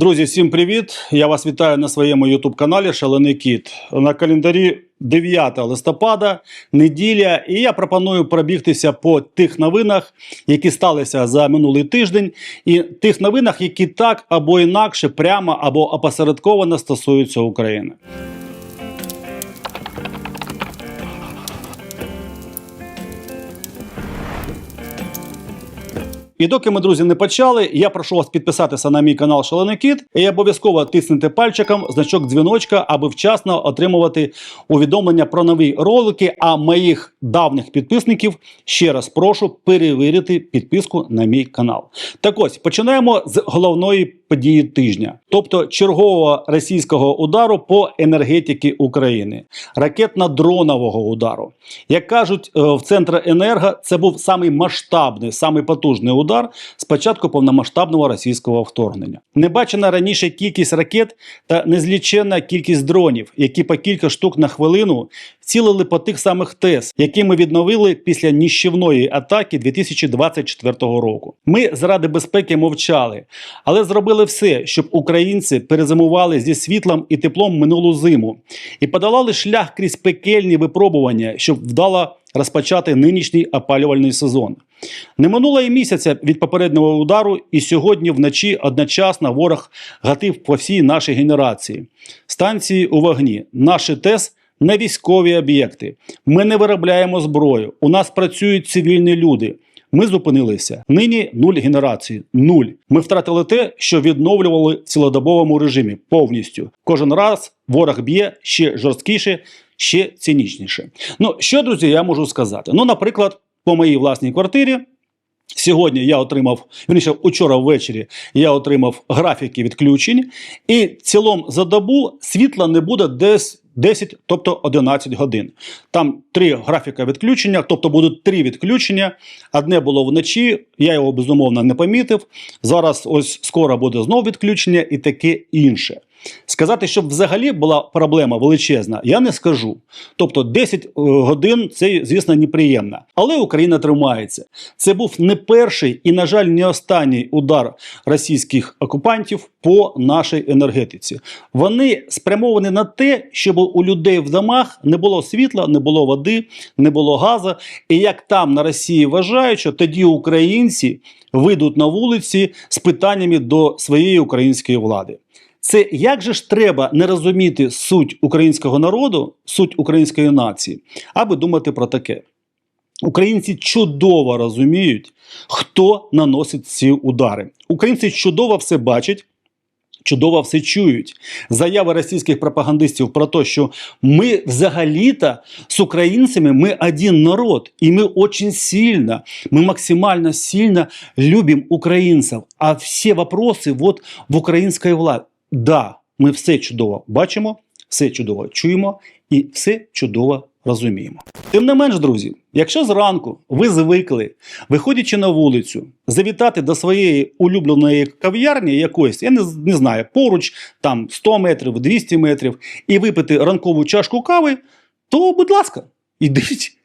Друзі, всім привіт! Я вас вітаю на своєму youtube каналі Шалений Кіт. На календарі 9 листопада, неділя, і я пропоную пробігтися по тих новинах, які сталися за минулий тиждень, і тих новинах, які так або інакше, прямо або опосередковано стосуються України. І доки ми, друзі, не почали, я прошу вас підписатися на мій канал Шалений Кіт і обов'язково тиснути пальчиком значок дзвіночка, аби вчасно отримувати увідомлення про нові ролики. А моїх давніх підписників ще раз прошу перевірити підписку на мій канал. Так ось починаємо з головної події тижня, тобто чергового російського удару по енергетики України, ракетно-дронового удару. Як кажуть е, в Центренерго, це був самий масштабний, самий потужний удар з початку повномасштабного російського вторгнення. Небачена раніше кількість ракет та незліченна кількість дронів, які по кілька штук на хвилину цілили по тих самих ТЕС, які ми відновили після ніщівної атаки 2024 року. Ми заради безпеки мовчали, але зробили все, щоб українці перезимували зі світлом і теплом минулу зиму і подолали шлях крізь пекельні випробування, щоб вдало розпочати нинішній опалювальний сезон. Не минуло і місяця від попереднього удару, і сьогодні вночі одночасно ворог гатив по всій нашій генерації. Станції у вогні, наші ТЕС не військові об'єкти. Ми не виробляємо зброю. У нас працюють цивільні люди. Ми зупинилися. Нині нуль генерації. Нуль. Ми втратили те, що відновлювали в цілодобовому режимі повністю. Кожен раз ворог б'є ще жорсткіше, ще цинічніше. Ну що, друзі, я можу сказати? Ну, наприклад, по моїй власній квартирі. Сьогодні я отримав, вірніше, учора ввечері я отримав графіки відключень, і в цілому за добу світла не буде десь 10, тобто 11 годин. Там три графіка відключення, тобто будуть три відключення. Одне було вночі, я його безумовно не помітив. Зараз ось скоро буде знову відключення і таке інше. Сказати, щоб взагалі була проблема величезна, я не скажу. Тобто 10 е, годин це, звісно, неприємно. Але Україна тримається. Це був не перший і, на жаль, не останній удар російських окупантів по нашій енергетиці. Вони спрямовані на те, щоб у людей в домах не було світла, не було води, не було газу. І як там на Росії вважають, що тоді українці вийдуть на вулиці з питаннями до своєї української влади. Це як же ж треба не розуміти суть українського народу, суть української нації, аби думати про таке. Українці чудово розуміють, хто наносить ці удари. Українці чудово все бачать. Чудово все чують. Заяви російських пропагандистів про те, що ми взагалі-то з українцями ми один народ, і ми дуже сильно, ми максимально сильно любимо українців. А всі вопроси вот в українській владі. Да, ми все чудово бачимо, все чудово чуємо і все чудово розуміємо. Тим не менш, друзі, якщо зранку ви звикли, виходячи на вулицю, завітати до своєї улюбленої кав'ярні якоїсь, я не, не знаю, поруч там 100 метрів, 200 метрів, і випити ранкову чашку кави, то, будь ласка, ідіть.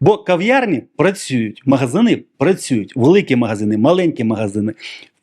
Бо кав'ярні працюють, магазини працюють, великі магазини, маленькі магазини.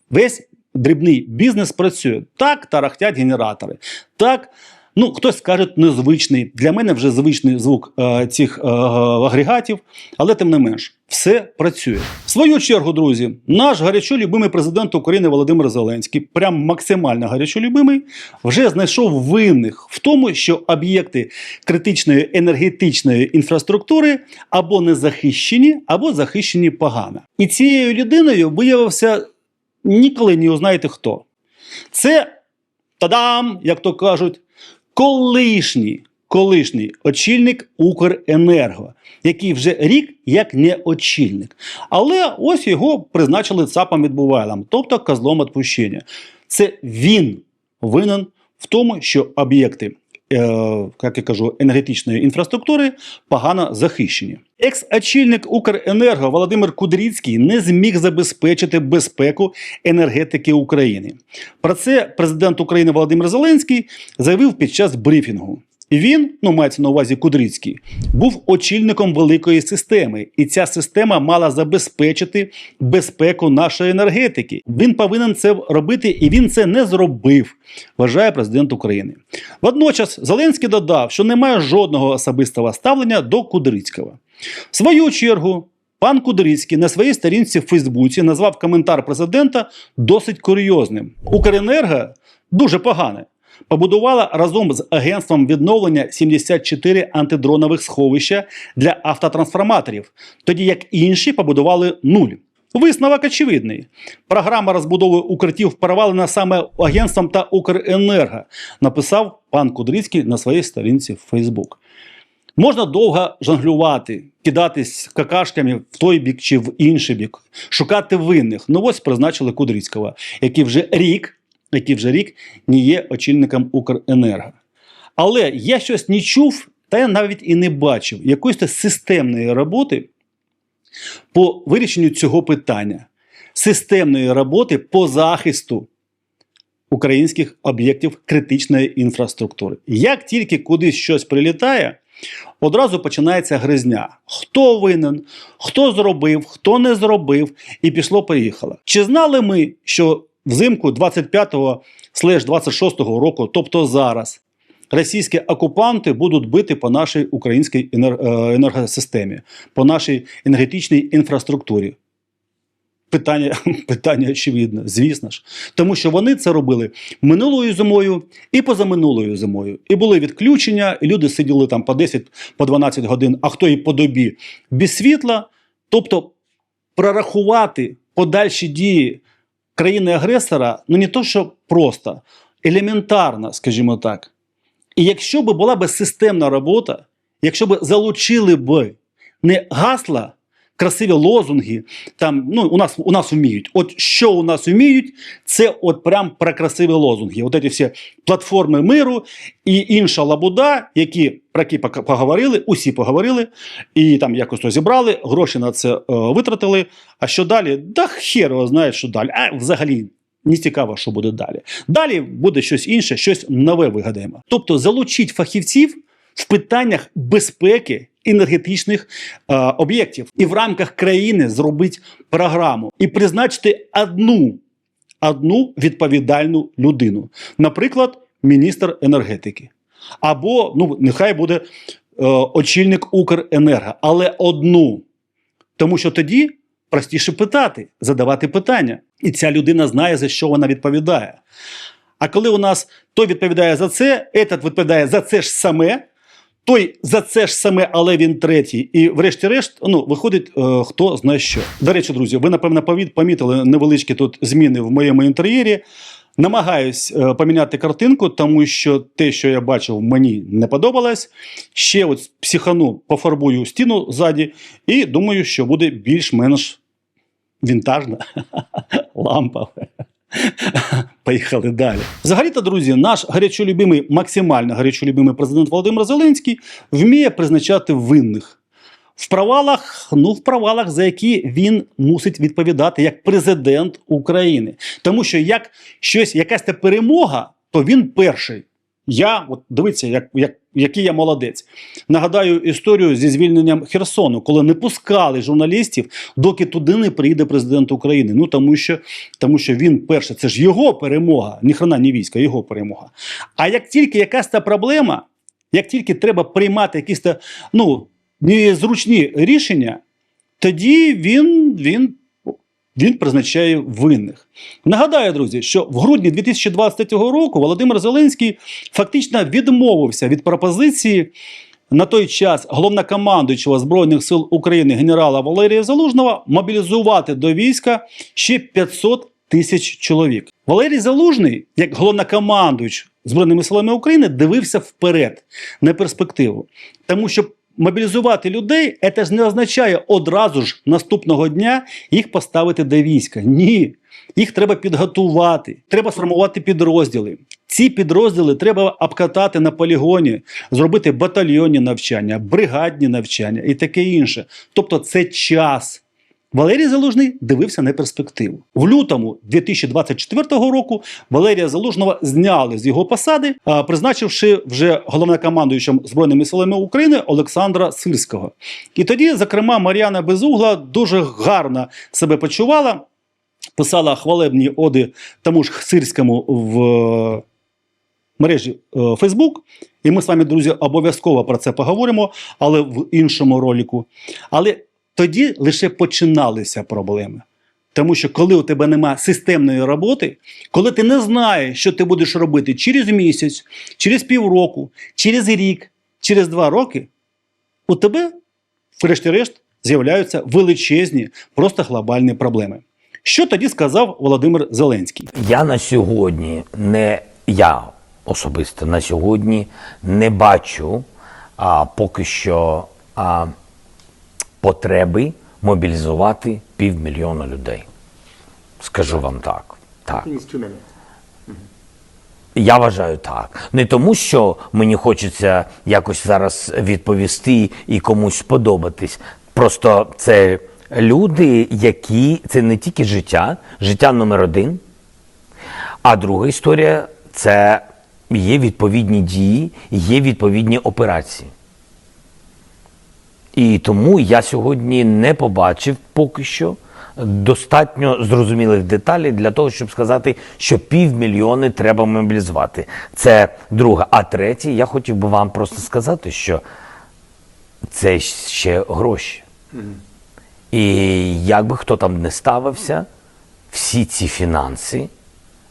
Весь дрібний бізнес працює. Так тарахтять генератори. Так, ну хтось скаже, незвичний. Для мене вже звичний звук е, цих е, агрегатів, але тим не менш, все працює. В свою чергу, друзі, наш гарячо любимий президент України Володимир Зеленський, прям максимально гарячо любимий, вже знайшов винних в тому, що об'єкти критичної енергетичної інфраструктури або не захищені, або захищені погано. І цією людиною виявився ніколи не узнаєте хто. Це тадам, як то кажуть, колишній, колишній очільник Укренерго, який вже рік як не очільник. Але ось його призначили ЦАПом відбувайлом, тобто козлом відпущення. Це він винен в тому, що об'єкти. Е, Як я кажу, енергетичної інфраструктури погано захищені. Екс-очільник Укренерго Володимир Кудріцький не зміг забезпечити безпеку енергетики України. Про це президент України Володимир Зеленський заявив під час брифінгу. Він, ну мається на увазі Кудрицький, був очільником великої системи, і ця система мала забезпечити безпеку нашої енергетики. Він повинен це робити, і він це не зробив, вважає президент України. Водночас Зеленський додав, що немає жодного особистого ставлення до Кудрицького. В свою чергу. Пан Кудрицький на своїй сторінці в Фейсбуці назвав коментар президента досить курйозним. Укренерго дуже погане. Побудувала разом з агентством відновлення 74 антидронових сховища для автотрансформаторів, тоді як інші побудували нуль. Висновок очевидний. Програма розбудови укриттів провалена саме агентством та Укренерго, написав пан Кудрицький на своїй сторінці в Фейсбук. Можна довго жонглювати, кидатись какашками в той бік чи в інший бік, шукати винних. Ну ось призначили Кудрицького, який вже рік, який вже рік не є очільником Укренерго. Але я щось не чув, та я навіть і не бачив якоїсь системної роботи по вирішенню цього питання, системної роботи по захисту українських об'єктів критичної інфраструктури. Як тільки кудись щось прилітає, одразу починається гризня. Хто винен, хто зробив, хто не зробив, і пішло-поїхало. Чи знали ми, що взимку 25-26 року, тобто зараз, російські окупанти будуть бити по нашій українській е, енергосистемі, по нашій енергетичній інфраструктурі? Питання, питання очевидне, звісно ж. Тому що вони це робили минулою зимою і позаминулою зимою. І були відключення, і люди сиділи там по 10, по 12 годин, а хто і по добі без світла. Тобто прорахувати подальші дії країни-агресора, ну не то, що просто, елементарно, скажімо так. І якщо б була б системна робота, якщо б залучили б не гасла, красиві лозунги, там ну у нас у нас вміють. От що у нас вміють, це от прям про красиві лозунги. От ці всі платформи миру і інша лабуда, які про які поговорили, усі поговорили, і там якось розібрали, гроші на це е, витратили. А що далі? Да хер його знає, що далі. А взагалі. Не цікаво, що буде далі. Далі буде щось інше, щось нове вигадаємо. Тобто залучіть фахівців в питаннях безпеки енергетичних е, об'єктів і в рамках країни зробити програму і призначити одну, одну відповідальну людину, наприклад, міністр енергетики. Або ну, нехай буде е, очільник Укренерго, але одну. Тому що тоді простіше питати, задавати питання. І ця людина знає, за що вона відповідає. А коли у нас той відповідає за це, этот відповідає за це ж саме, той за це ж саме, але він третій. І врешті-решт, ну, виходить, е, хто знає що. До речі, друзі, ви, напевно, помітили невеличкі тут зміни в моєму інтер'єрі. Намагаюсь е, поміняти картинку, тому що те, що я бачив, мені не подобалось. Ще от психану, пофарбую стіну ззаді, і думаю, що буде більш-менш вінтажна лампа. Поїхали далі. Взагалі-то, друзі, наш гарячолюбимий, максимально гарячолюбимий президент Володимир Зеленський вміє призначати винних. В провалах, ну в провалах, за які він мусить відповідати як президент України. Тому що як щось, якась перемога, то він перший. Я, от дивіться, як, як, який я молодець. Нагадаю історію зі звільненням Херсону, коли не пускали журналістів, доки туди не приїде президент України. Ну тому що, тому що він перше, це ж його перемога, ні хрена, ні війська, його перемога. А як тільки якась та проблема, як тільки треба приймати якісь та, ну, незручні рішення, тоді він, він, він призначає винних. Нагадаю, друзі, що в грудні 2023 року Володимир Зеленський фактично відмовився від пропозиції на той час головнокомандуючого Збройних сил України генерала Валерія Залужного мобілізувати до війська ще 500 тисяч чоловік. Валерій Залужний, як головнокомандуючий Збройними силами України, дивився вперед на перспективу. Тому що мобілізувати людей це ж не означає одразу ж наступного дня їх поставити до війська. Ні. Їх треба підготувати, треба сформувати підрозділи. Ці підрозділи треба обкатати на полігоні, зробити батальйонні навчання, бригадні навчання і таке інше. Тобто це час. Валерій Залужний дивився на перспективу. В лютому 2024 року Валерія Залужного зняли з його посади, призначивши вже головнокомандуючим Збройними силами України Олександра Сирського. І тоді, зокрема, Мар'яна Безугла дуже гарно себе почувала, писала хвалебні оди тому ж Сирському в е, мережі Фейсбук. І ми з вами, друзі, обов'язково про це поговоримо, але в іншому ролику. Але тоді лише починалися проблеми. Тому що коли у тебе немає системної роботи, коли ти не знаєш, що ти будеш робити через місяць, через півроку, через рік, через два роки, у тебе, врешті-решт, з'являються величезні, просто глобальні проблеми. Що тоді сказав Володимир Зеленський? Я на сьогодні не я особисто на сьогодні не бачу а, поки що а, потреби мобілізувати півмільйона людей. Скажу вам так. Так. Я вважаю так. Не тому, що мені хочеться якось зараз відповісти і комусь сподобатись. Просто це люди, які це не тільки життя, життя номер один. А друга історія це є відповідні дії, є відповідні операції. І тому я сьогодні не побачив поки що достатньо зрозумілих деталей для того, щоб сказати, що півмільйони треба мобілізувати. Це друге. А третє, я хотів би вам просто сказати, що це ще гроші. І як би хто там не ставився, всі ці фінанси,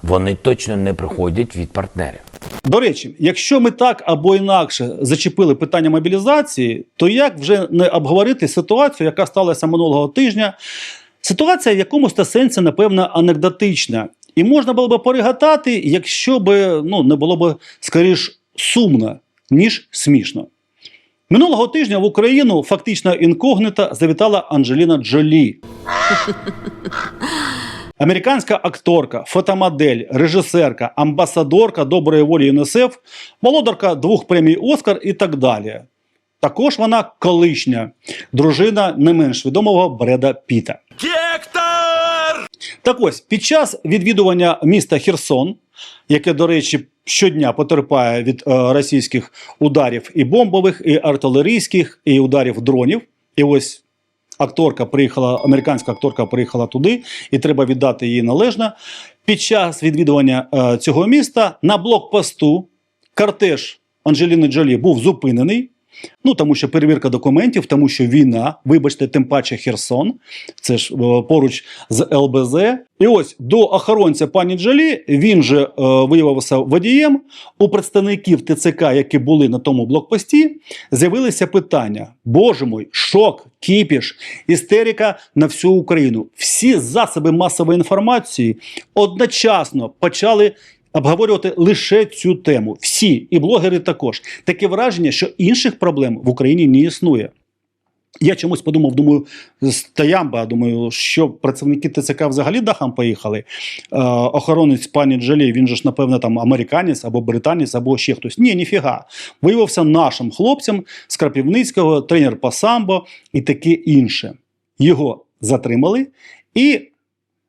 вони точно не приходять від партнерів. До речі, якщо ми так або інакше зачепили питання мобілізації, то як вже не обговорити ситуацію, яка сталася минулого тижня? Ситуація в якомусь та сенсі, напевно, анекдотична. І можна було б перегадати, якщо б ну, не було б скоріш сумно, ніж смішно. Минулого тижня в Україну фактично інкогніта завітала Анджеліна Джолі. Американська акторка, фотомодель, режисерка, амбасадорка доброї волі ЮНІСЕФ, володарка двох премій Оскар і так далі. Також вона колишня дружина не менш відомого Бреда Піта. Так ось, під час відвідування міста Херсон, яке, до речі, щодня потерпає від е, російських ударів і бомбових, і артилерійських, і ударів дронів. І ось акторка приїхала, американська акторка приїхала туди, і треба віддати їй належне. Під час відвідування е, цього міста на блокпосту кортеж Анджеліни Джолі був зупинений. Ну, тому що перевірка документів, тому що війна, вибачте, тим паче Херсон, це ж е, поруч з ЛБЗ. І ось до охоронця пані Джолі він же е, виявився водієм. У представників ТЦК, які були на тому блокпості, з'явилися питання: Боже мой, шок, кіпіш, істерика на всю Україну. Всі засоби масової інформації одночасно почали обговорювати лише цю тему. Всі, і блогери також. Таке враження, що інших проблем в Україні не існує. Я чомусь подумав, думаю, стоямба, думаю, що працівники ТЦК взагалі дахом поїхали. Е, охоронець пані Джолі, він же ж, напевно, там американець або британець, або ще хтось. Ні, ніфіга. Виявився нашим хлопцем з Крапівницького, тренер по самбо і таке інше. Його затримали і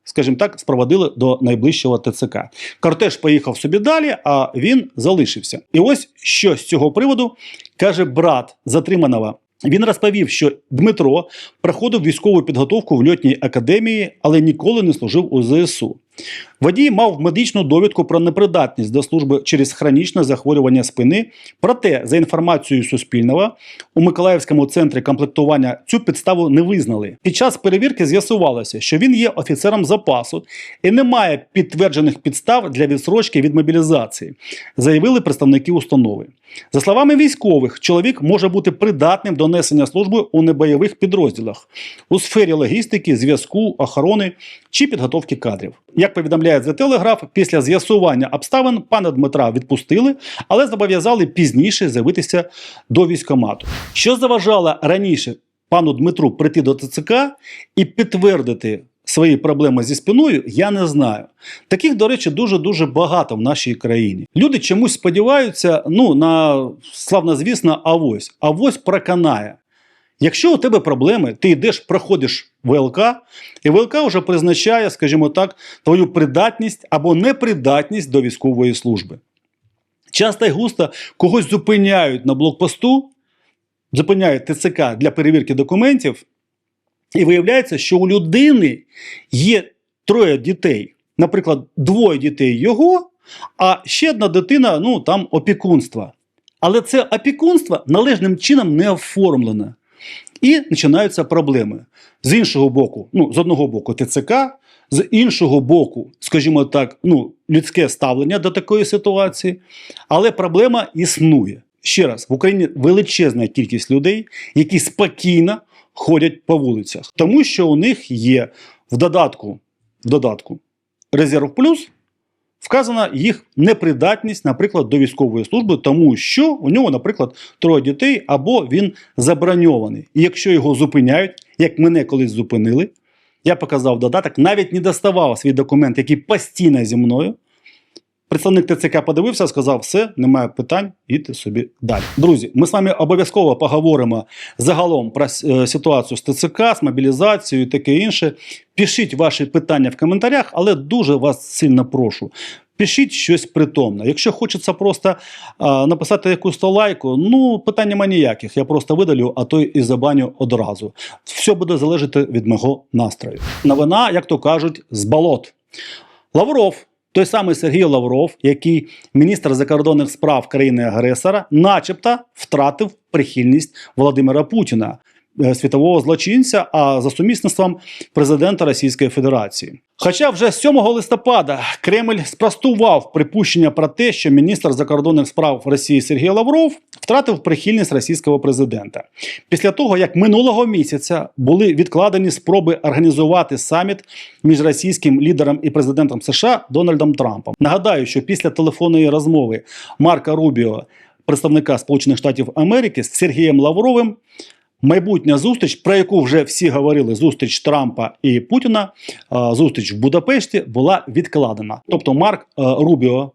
скажімо так, спровадили до найближчого ТЦК. Кортеж поїхав собі далі, а він залишився. І ось що з цього приводу каже брат затриманого. Він розповів, що Дмитро проходив військову підготовку в льотній академії, але ніколи не служив у ЗСУ. Водій мав медичну довідку про непридатність до служби через хронічне захворювання спини. Проте, за інформацією Суспільного, у Миколаївському центрі комплектування цю підставу не визнали. Під час перевірки з'ясувалося, що він є офіцером запасу і не має підтверджених підстав для відсрочки від мобілізації, заявили представники установи. За словами військових, чоловік може бути придатним до несення служби у небойових підрозділах у сфері логістики, зв'язку, охорони чи підготовки кадрів. Як повідомляє The Telegraph, після з'ясування обставин пана Дмитра відпустили, але зобов'язали пізніше з'явитися до військомату. Що заважало раніше пану Дмитру прийти до ТЦК і підтвердити свої проблеми зі спиною, я не знаю. Таких, до речі, дуже дуже багато в нашій країні. Люди чомусь сподіваються, ну на славнозвісно, авось. Авось проканає. Якщо у тебе проблеми, ти йдеш, проходиш ВЛК, і ВЛК вже призначає, скажімо так, твою придатність або непридатність до військової служби. Часто й густо когось зупиняють на блокпосту, зупиняють ТЦК для перевірки документів, і виявляється, що у людини є троє дітей, наприклад, двоє дітей його, а ще одна дитина, ну там опікунства. Але це опікунство належним чином не оформлене. І починаються проблеми. З іншого боку, ну, з одного боку, ТЦК, з іншого боку, скажімо так, ну, людське ставлення до такої ситуації. Але проблема існує. Ще раз, в Україні величезна кількість людей, які спокійно ходять по вулицях, тому що у них є в додатку, в додатку резерв плюс. Вказана їх непридатність, наприклад, до військової служби, тому що у нього, наприклад, троє дітей або він заброньований. І якщо його зупиняють, як мене колись зупинили, я показав додаток, навіть не доставав свій документ, який постійно зі мною. Представник ТЦК подивився, сказав, все, немає питань, ідьте собі далі. Друзі, ми з вами обов'язково поговоримо загалом про е, ситуацію з ТЦК, з мобілізацією і таке інше. Пишіть ваші питання в коментарях, але дуже вас сильно прошу. Пишіть щось притомне. Якщо хочеться просто а, написати якусь лайку, ну питань нема ніяких. Я просто видалю, а то і забаню одразу. Все буде залежати від мого настрою. Новина, як то кажуть, з болот. Лавров, той самий Сергій Лавров, який міністр закордонних справ країни-агресора, начебто втратив прихильність Володимира Путіна, світового злочинця, а за сумісництвом президента Російської Федерації. Хоча вже 7 листопада Кремль спростував припущення про те, що міністр закордонних справ Росії Сергій Лавров втратив прихильність російського президента після того, як минулого місяця були відкладені спроби організувати саміт між російським лідером і президентом США Дональдом Трампом. Нагадаю, що після телефонної розмови Марка Рубіо, представника Сполучених Штатів Америки, з Сергієм Лавровим. Майбутня зустріч, про яку вже всі говорили, зустріч Трампа і Путіна, зустріч в Будапешті була відкладена. Тобто Марк Рубіо,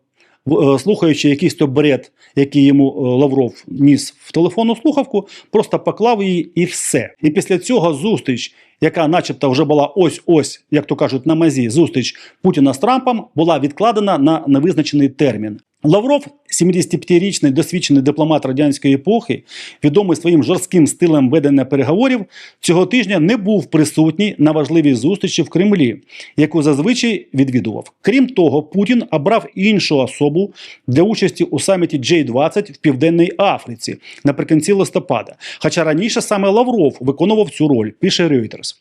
е, слухаючи якийсь то бред, який йому е, Лавров ніс в телефонну слухавку, просто поклав її і все. І після цього зустріч, яка, начебто, вже була ось-ось, як то кажуть, на мазі, зустріч Путіна з Трампом, була відкладена на невизначений термін. Лавров, 75-річний досвідчений дипломат радянської епохи, відомий своїм жорстким стилем ведення переговорів, цього тижня не був присутній на важливій зустрічі в Кремлі, яку зазвичай відвідував. Крім того, Путін обрав іншу особу для участі у саміті J20 в Південній Африці наприкінці листопада. Хоча раніше саме Лавров виконував цю роль, пише Reuters.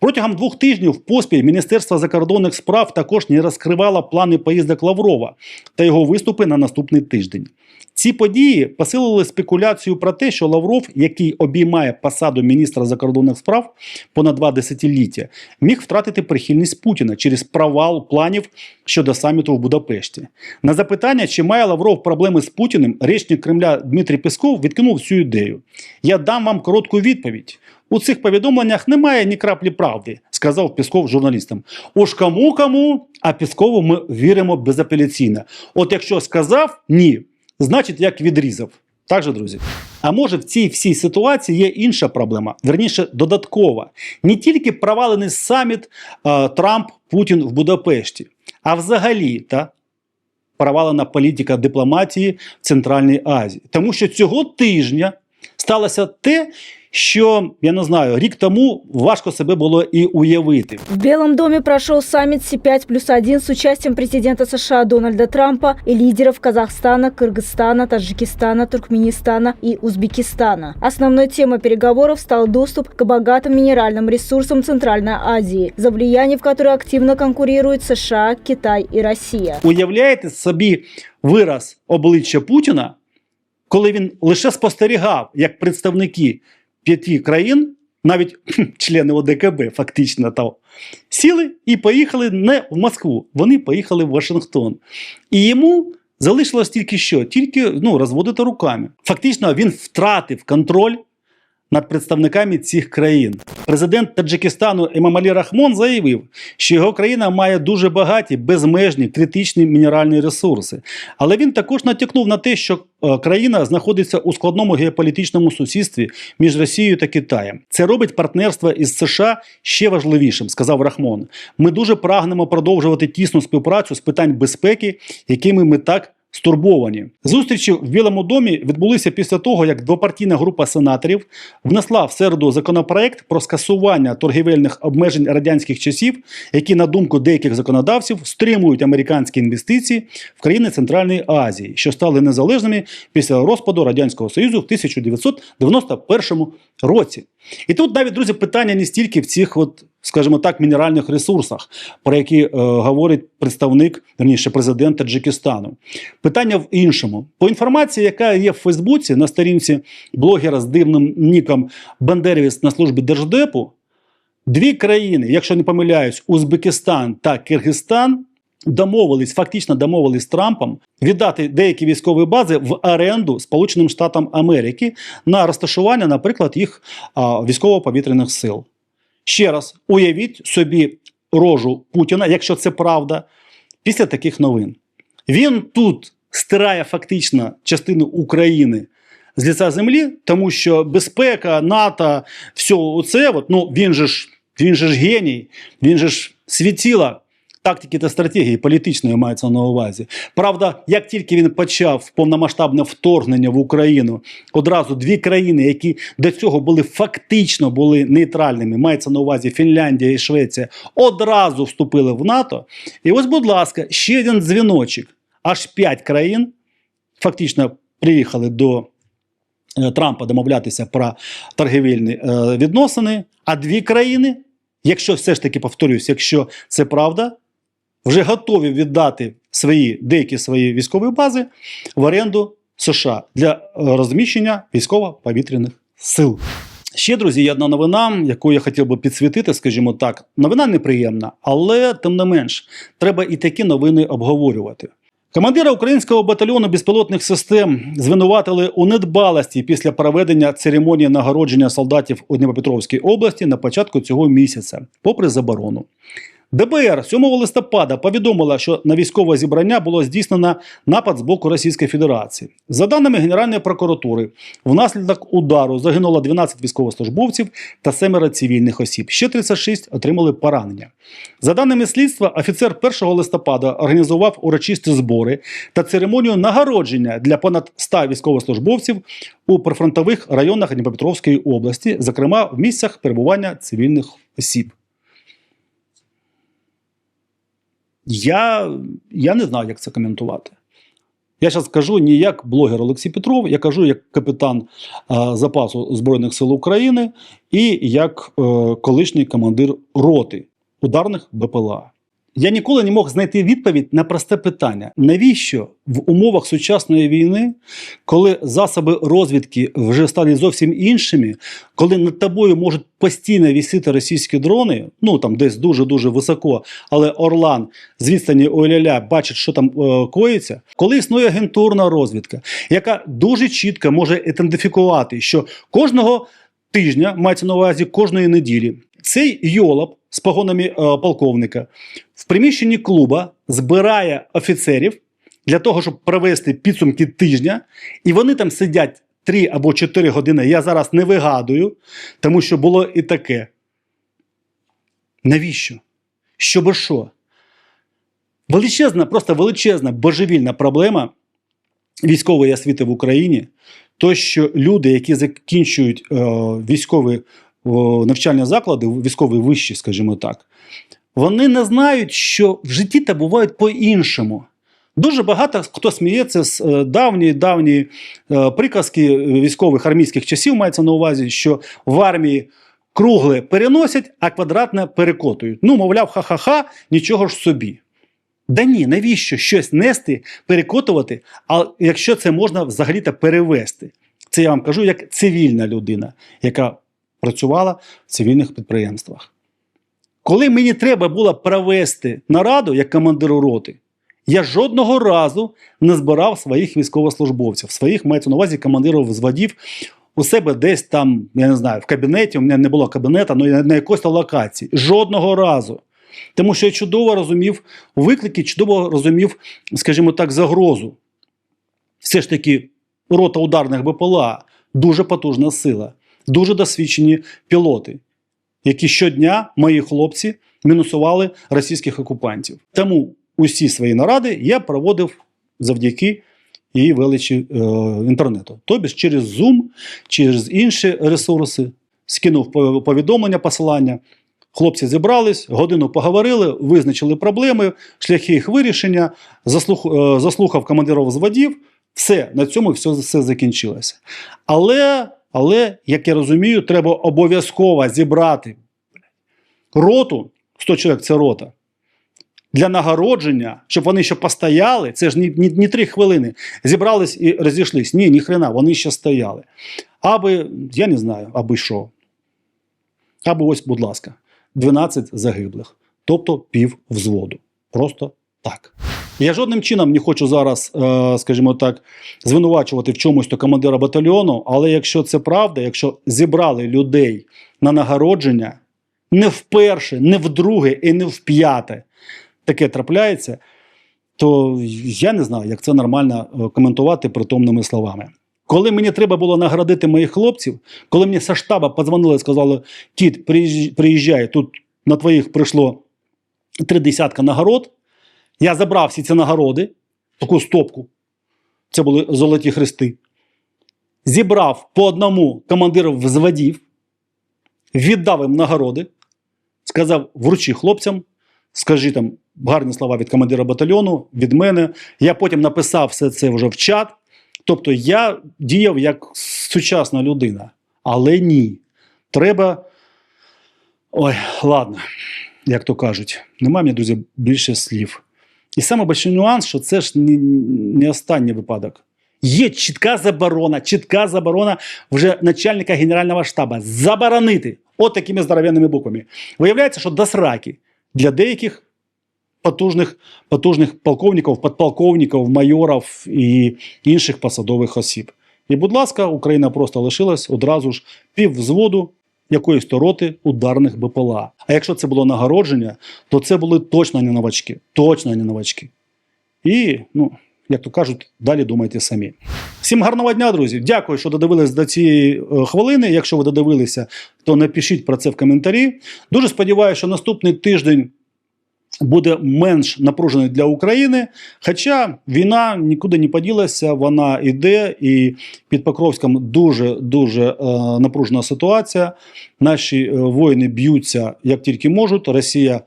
Протягом двох тижнів поспіль Міністерство закордонних справ також не розкривало плани поїздок Лаврова та його виступи на наступний тиждень. Ці події посилили спекуляцію про те, що Лавров, який обіймає посаду міністра закордонних справ понад два десятиліття, міг втратити прихильність Путіна через провал планів щодо саміту в Будапешті. На запитання, чи має Лавров проблеми з Путіним, речник Кремля Дмитрій Песков відкинув цю ідею. Я дам вам коротку відповідь. У цих повідомленнях немає ні краплі правди, сказав Пісков журналістам. Уж кому кому, а Піскову ми віримо безапеляційно. От якщо сказав ні, значить як відрізав. Так же, друзі. А може в цій всій ситуації є інша проблема, верніше додаткова. Не тільки провалений саміт е, Трамп Путін в Будапешті, а взагалі та провалена політика дипломатії в Центральній Азії. Тому що цього тижня сталося те, що я не знаю, рік тому важко себе було і уявити. В Белом доме прошел саммит С5 плюс 1 с участием президента США Дональда Трампа и лидеров Казахстана, Кыргызстана, Таджикистана, Туркменистана и Узбекистана. Основной темой переговоров стал доступ к богатым минеральным ресурсам Центральной Азии, за влияние в которой активно конкурируют США, Китай и Россия. Уявляєте собі вираз обличчя Путіна, коли він лише спостерігав, як представники п'яти країн, навіть члени ОДКБ, фактично там, сіли і поїхали не в Москву, вони поїхали в Вашингтон. І йому залишилось тільки що? Тільки ну, розводити руками. Фактично, він втратив контроль над представниками цих країн. Президент Таджикистану Емамалі Рахмон заявив, що його країна має дуже багаті, безмежні критичні мінеральні ресурси. Але він також натякнув на те, що е, країна знаходиться у складному геополітичному сусідстві між Росією та Китаєм. Це робить партнерство із США ще важливішим, сказав Рахмон. Ми дуже прагнемо продовжувати тісну співпрацю з питань безпеки, якими ми так стурбовані. Зустрічі в Білому домі відбулися після того, як двопартійна група сенаторів внесла в середу законопроект про скасування торгівельних обмежень радянських часів, які, на думку деяких законодавців, стримують американські інвестиції в країни Центральної Азії, що стали незалежними після розпаду радянського союзу в 1991 році. І тут навіть друзі питання не стільки в цих, от, скажімо так, мінеральних ресурсах, про які е, говорить представник, верніше президент Таджикистану. Питання в іншому. По інформації, яка є в Фейсбуці на сторінці блогера з дивним ніком Бандерівець на службі Держдепу, дві країни, якщо не помиляюсь, Узбекистан та Киргизстан. Домовились, фактично домовились з Трампом віддати деякі військові бази в оренду Сполученим Штатам Америки на розташування, наприклад, їх військово-повітряних сил. Ще раз уявіть собі рожу Путіна, якщо це правда, після таких новин. Він тут стирає фактично частину України з ліця землі, тому що безпека, НАТО, все оце, от, ну він же ж він же ж геній, він же ж світіла тактики та стратегії політичної мається на увазі. Правда, як тільки він почав повномасштабне вторгнення в Україну, одразу дві країни, які до цього були фактично були нейтральними, мається на увазі Фінляндія і Швеція, одразу вступили в НАТО. І ось, будь ласка, ще один дзвіночок. Аж п'ять країн фактично приїхали до е, Трампа домовлятися про торгівельні е, відносини, а дві країни, якщо все ж таки повторюсь, якщо це правда, вже готові віддати свої деякі свої військові бази в оренду США для е, розміщення військово-повітряних сил. Ще, друзі, є одна новина, яку я хотів би підсвітити, скажімо так. Новина неприємна, але тим не менш, треба і такі новини обговорювати. Командира українського батальйону безпілотних систем звинуватили у недбалості після проведення церемонії нагородження солдатів у Дніпропетровській області на початку цього місяця, попри заборону. ДБР 7 листопада повідомила, що на військове зібрання було здійснено напад з боку Російської Федерації. За даними Генеральної прокуратури, внаслідок удару загинуло 12 військовослужбовців та семеро цивільних осіб. Ще 36 отримали поранення. За даними слідства, офіцер 1 листопада організував урочисті збори та церемонію нагородження для понад 100 військовослужбовців у прифронтових районах Дніпропетровської області, зокрема в місцях перебування цивільних осіб. Я, я не знаю, як це коментувати. Я зараз кажу не як блогер Олексій Петров, я кажу як капітан е, запасу Збройних сил України і як е, колишній командир роти ударних БПЛА. Я ніколи не мог знайти відповідь на просте питання: навіщо в умовах сучасної війни, коли засоби розвідки вже стали зовсім іншими, коли над тобою можуть постійно вісити російські дрони, ну там десь дуже дуже високо, але Орлан з відстані Оляля бачить, що там е, коїться, коли існує агентурна розвідка, яка дуже чітко може ідентифікувати, що кожного тижня мається на увазі кожної неділі. Цей йолоп з погонами е, полковника в приміщенні клуба збирає офіцерів для того, щоб провести підсумки тижня, і вони там сидять 3 або 4 години. Я зараз не вигадую, тому що було і таке. Навіщо? Щоби що? Величезна, просто величезна божевільна проблема військової освіти в Україні, то що люди, які закінчують е, військові навчальні заклади, військові вищі, скажімо так, вони не знають, що в житті та бувають по-іншому. Дуже багато хто сміється з е, давньої давньої е, приказки військових армійських часів, мається на увазі, що в армії кругле переносять, а квадратне перекотують. Ну, мовляв, ха-ха-ха, нічого ж собі. Да ні, навіщо щось нести, перекотувати, а якщо це можна взагалі-то перевести? Це я вам кажу як цивільна людина, яка працювала в цивільних підприємствах. Коли мені треба було провести нараду як командиру роти, я жодного разу не збирав своїх військовослужбовців, своїх мається на увазі командирів взводів у себе десь там, я не знаю, в кабінеті, у мене не було кабінета, але на якоїсь локації. Жодного разу. Тому що я чудово розумів виклики, чудово розумів, скажімо так, загрозу. Все ж таки, рота ударних БПЛА дуже потужна сила, дуже досвідчені пілоти, які щодня мої хлопці мінусували російських окупантів. Тому усі свої наради я проводив завдяки і величі е, інтернету. Тобто через Zoom, через інші ресурси, скинув повідомлення, посилання. Хлопці зібрались, годину поговорили, визначили проблеми, шляхи їх вирішення, заслух, е, заслухав командирів взводів. Все, на цьому все, все закінчилося. Але, але, як я розумію, треба обов'язково зібрати роту, 100 чоловік це рота, для нагородження, щоб вони ще постояли, це ж не 3 хвилини, зібрались і розійшлись. Ні, ні хрена, вони ще стояли. Аби, я не знаю, аби що. Аби ось, будь ласка, 12 загиблих, тобто пів взводу. Просто так. Я жодним чином не хочу зараз, е, скажімо так, звинувачувати в чомусь то командира батальйону, але якщо це правда, якщо зібрали людей на нагородження не вперше, не вдруге і не вп'яте таке трапляється, то я не знаю, як це нормально е, коментувати притомними словами. Коли мені треба було наградити моїх хлопців, коли мені со штаба подзвонили і сказали: Тіт, приїжджай, тут на твоїх прийшло три десятка нагород. Я забрав всі ці нагороди, таку стопку. Це були золоті хрести. Зібрав по одному командирів взводів, віддав їм нагороди, сказав: вручи хлопцям, скажи там гарні слова від командира батальйону, від мене. Я потім написав все це вже в чат. Тобто я діяв як сучасна людина. Але ні. Треба. Ой, ладно, як то кажуть, немає мені, друзі, більше слів. І саме большой нюанс, що це ж не, не останній випадок. Є чітка заборона, чітка заборона вже начальника Генерального штабу заборонити от такими здоровенними буквами. Виявляється, що до сраки для деяких потужних, потужних полковників, подполковників, майорів і інших посадових осіб. І, будь ласка, Україна просто лишилась одразу ж пів взводу якоїсь то роти ударних БПЛА. А якщо це було нагородження, то це були точно не новачки. Точно не новачки. І, ну, як то кажуть, далі думайте самі. Всім гарного дня, друзі. Дякую, що додивились до цієї е, хвилини. Якщо ви додивилися, то напишіть про це в коментарі. Дуже сподіваюся, що наступний тиждень буде менш напружений для України. Хоча війна нікуди не поділася, вона йде, і під Покровськом дуже дуже е, напружена ситуація. Наші е, воїни б'ються як тільки можуть. Росія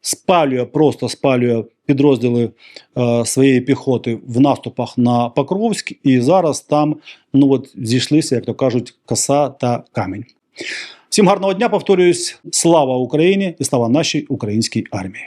спалює, просто спалює підрозділи е, своєї піхоти в наступах на Покровськ, і зараз там ну от зійшлися, як то кажуть, коса та камінь. Всім гарного дня, повторююсь, слава Україні і слава нашій українській армії.